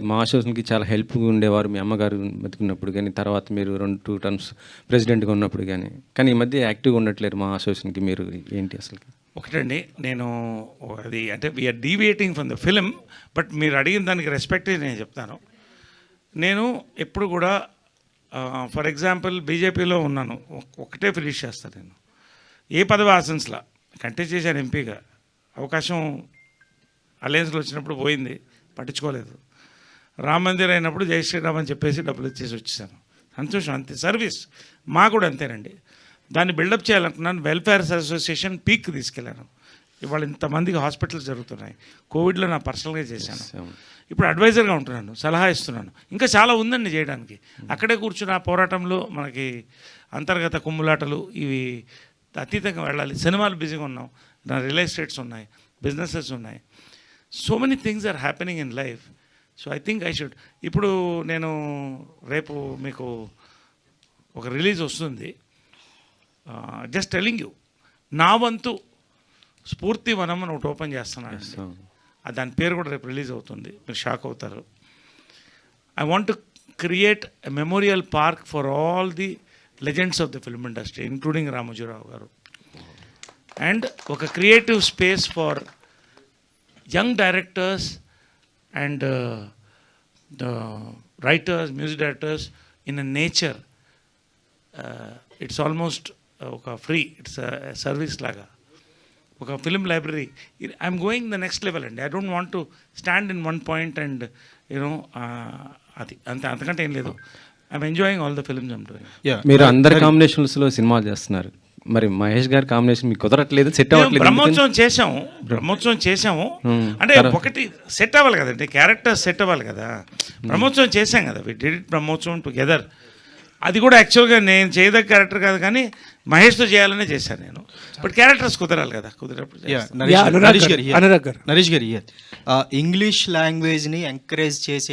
మా అసోసియేషన్కి చాలా హెల్ప్గా ఉండేవారు మీ అమ్మగారు బతికున్నప్పుడు కానీ తర్వాత మీరు రెండు టూ టర్మ్స్ ప్రెసిడెంట్గా ఉన్నప్పుడు కానీ. కానీ ఈ మధ్య యాక్టివ్గా ఉండట్లేరు మా అసోసియేషన్కి మీరు ఏంటి అసలు ఒకటండి నేను అది అంటే we're deviating from the film but మీరు అడిగిన దానికి రెస్పెక్ట్ నేను చెప్తాను. నేను ఎప్పుడు కూడా ఫర్ ఎగ్జాంపుల్ బీజేపీలో ఉన్నాను. ఒకటే ఫినిష్ చేస్తాను నేను. ఏ పదవి ఆశించలా. కంటెస్ట్ చేశాను ఎంపీగా. అవకాశం అలయన్స్లో వచ్చినప్పుడు పోయింది. పట్టించుకోలేదు. రామ మందిర్ అయినప్పుడు జై శ్రీరామ్ అని చెప్పేసి డబ్బులు ఇచ్చేసి వచ్చేసాను. సంతోషం అంతే. సర్వీస్ మా కూడా అంతేనండి. దాన్ని బిల్డప్ చేయాలనుకున్నాను. వెల్ఫేర్ అసోసియేషన్ పీక్ తీసుకెళ్ళాను. ఇవాళ ఇంతమందికి హాస్పిటల్స్ జరుగుతున్నాయి. కోవిడ్లో నా పర్సనల్గా చేశాను. ఇప్పుడు అడ్వైజర్గా ఉంటున్నాను. సలహా ఇస్తున్నాను. ఇంకా చాలా ఉందండి చేయడానికి. అక్కడే కూర్చున్న ఆ పోరాటంలో మనకి అంతర్గత కుమ్ములాటలు ఇవి అతీతంగా వెళ్ళాలి. సినిమాలు బిజీగా ఉన్నాం. నా రియల్ ఎస్టేట్స్ ఉన్నాయి. బిజినెసెస్ ఉన్నాయి. So many things are happening in life so I think I should ఇప్పుడు నేను రేపు మీకు ఒక రిలీజ్ వస్తుంది. జస్ట్ టెలింగ్ యూ నా వంతు స్ఫూర్తి వనం అని ఒకటి ఓపెన్ చేస్తున్నాను దాని పేరు కూడా రేపు రిలీజ్ అవుతుంది. మీరు షాక్ అవుతారు. I want to create a memorial park for all the legends of the film industry including Ramoji Rao garu and ఒక creative space for young directors and the writers music directors in a nature it's almost ఒక free it's service లాగా ఒక film library I'm going the next level అండి. I don't want to stand in one point and you know అది అంత అంతకంటే ఏం లేదు. I'm enjoying all the films Yeah. మీరు అందరి కాంబినేషన్స్లో సినిమాలు చేస్తున్నారు. మరి మహేష్ గారి కాంబినేషన్ మీకు కుదరట్లేదు సెట్ అవ్వట్లేదు? బ్రహ్మోత్సవం చేసాము బ్రహ్మోత్సవం చేసాము Hmm. అంటే ఒకటి సెట్ అవ్వాలి కదండి క్యారెక్టర్ సెట్ అవ్వాలి కదా బ్రహ్మోత్సవం చేసాం కదా వి డిడ్ బ్రహ్మోత్సవం టుగెదర్ అది కూడా యాక్చువల్గా నేను చేయదగ్గ క్యారెక్టర్ కాదు కానీ మహేష్తో చేయాలనే చేశాను నేను బట్ క్యారెక్టర్స్ కుదరాలి కదా garu. నరేష్ గారు here. Uh, ఇంగ్లీష్ లాంగ్వేజ్ని ఎంకరేజ్ చేసే